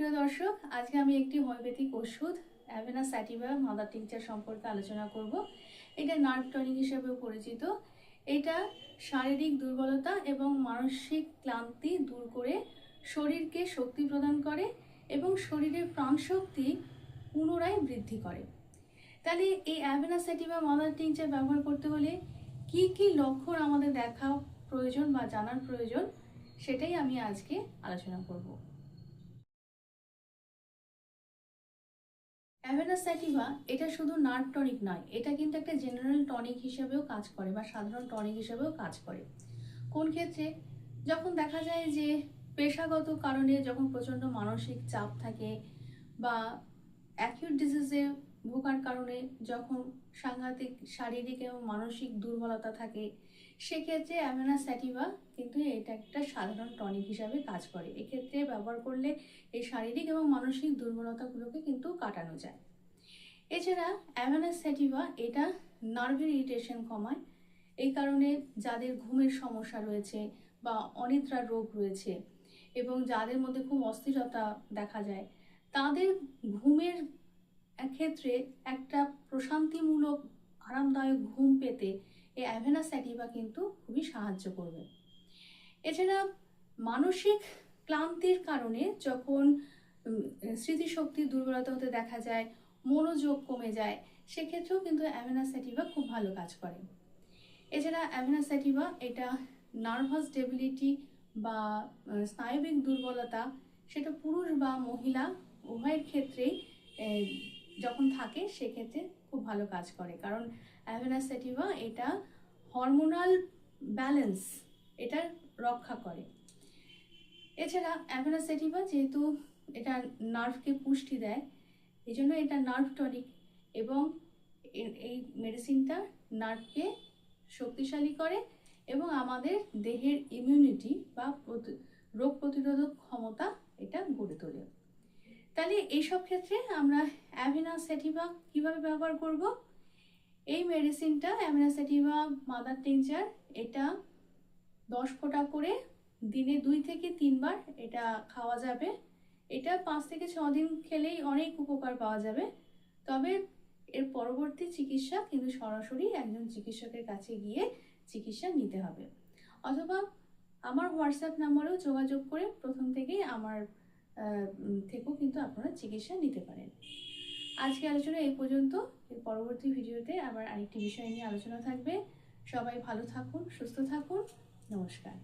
দর্শক। আজকে আমি একটি হোমিওপ্যাথিক ওষুধ অ্যাভেনা স্যাটিভা মাদার টিংচার সম্পর্কে আলোচনা করব। এটা নার্ভ টনিক হিসেবেও পরিচিত। এটা শারীরিক দুর্বলতা এবং মানসিক ক্লান্তি দূর করে শরীরকে শক্তি প্রদান করে এবং শরীরের প্রাণশক্তি পুনরায় বৃদ্ধি করে। তাহলে এই অ্যাভেনা স্যাটিভা মাদার টিংচার ব্যবহার করতে হলে কি কি লক্ষণ আমাদের দেখা প্রয়োজন বা জানার প্রয়োজন, সেটাই আমি আজকে আলোচনা করব। অ্যাভেনা স্যাটিভা এটা শুধু নার্ভ টনিক নয়, এটা কিন্তু একটা জেনারেল টনিক হিসেবেও কাজ করে বা সাধারণ টনিক হিসেবেও কাজ করে। কোন ক্ষেত্রে? যখন দেখা যায় যে পেশাগত কারণে যখন প্রচণ্ড মানসিক চাপ থাকে বা অ্যাকিউট ডিজিজে ভোগার কারণে যখন সাংঘাতিক, শারীরিক এবং মানসিক দুর্বলতা থাকে, সেক্ষেত্রে অ্যাভেনা স্যাটিভা কিন্তু এটা একটা সাধারণ টনিক হিসাবে কাজ করে। এক্ষেত্রে ব্যবহার করলে এই শারীরিক এবং মানসিক দুর্বলতাগুলোকে কিন্তু কাটানো যায়। এছাড়া অ্যাভেনা স্যাটিভা এটা নার্ভের ইরিটেশন কমায়। এই কারণে যাদের ঘুমের সমস্যা রয়েছে বা অনিদ্রা রোগ রয়েছে এবং যাদের মধ্যে খুব অস্থিরতা দেখা যায়, তাদের ঘুমের ক্ষেত্রে একটা প্রশান্তিমূলক, আরামদায়ক ঘুম পেতে এই অ্যাভেনা স্যাটিভা কিন্তু খুবই সাহায্য করবে। এছাড়া মানসিক ক্লান্তির কারণে যখন স্মৃতিশক্তির দুর্বলতা হতে দেখা যায়, মনোযোগ কমে যায়, সেক্ষেত্রেও কিন্তু অ্যাভেনা স্যাটিভা খুব ভালো কাজ করে। এছাড়া অ্যাভেনা স্যাটিভা এটা নার্ভাস ডেবিলিটি বা স্নায়বিক দুর্বলতা, সেটা পুরুষ বা মহিলা উভয়ের ক্ষেত্রেই যখন থাকে, সেক্ষেত্রে খুব ভালো কাজ করে। কারণ অ্যাভেনা স্যাটিভা এটা হরমোনাল ব্যালেন্স, এটা রক্ষা করে। এছাড়া অ্যাভেনা স্যাটিভা যেহেতু এটা নার্ভকে পুষ্টি দেয় এই জন্য এটা নার্ভ টনিক এবং এই মেডিসিনটা নার্ভকে শক্তিশালী করে এবং আমাদের দেহের ইমিউনিটি বা রোগ প্রতিরোধক ক্ষমতা এটা গড়ে তোলে তাহলে এইসব ক্ষেত্রে আমরা অ্যাভিনা সেটিভা কীভাবে ব্যবহার করব? এই মেডিসিনটা অ্যাভিনা সেটিভা মাদার টিংচার, এটা দশ ফোঁটা করে দিনে দুই থেকে তিনবার এটা খাওয়া যাবে। এটা পাঁচ থেকে ছ দিন খেলেই অনেক উপকার পাওয়া যাবে। তবে এর পরবর্তী চিকিৎসা কিন্তু সরাসরি একজন চিকিৎসকের কাছে গিয়ে চিকিৎসা নিতে হবে। অথবা আমার হোয়াটসঅ্যাপ নাম্বারেও যোগাযোগ করে প্রথম থেকেই আমার থেকেও কিন্তু আপনারা চিকিৎসা নিতে পারেন। আজকে আলোচনা এই পর্যন্ত। এর পরবর্তী ভিডিওতে আবার আরেকটি বিষয় নিয়ে আলোচনা থাকবে। সবাই ভালো থাকুন, সুস্থ থাকুন। নমস্কার।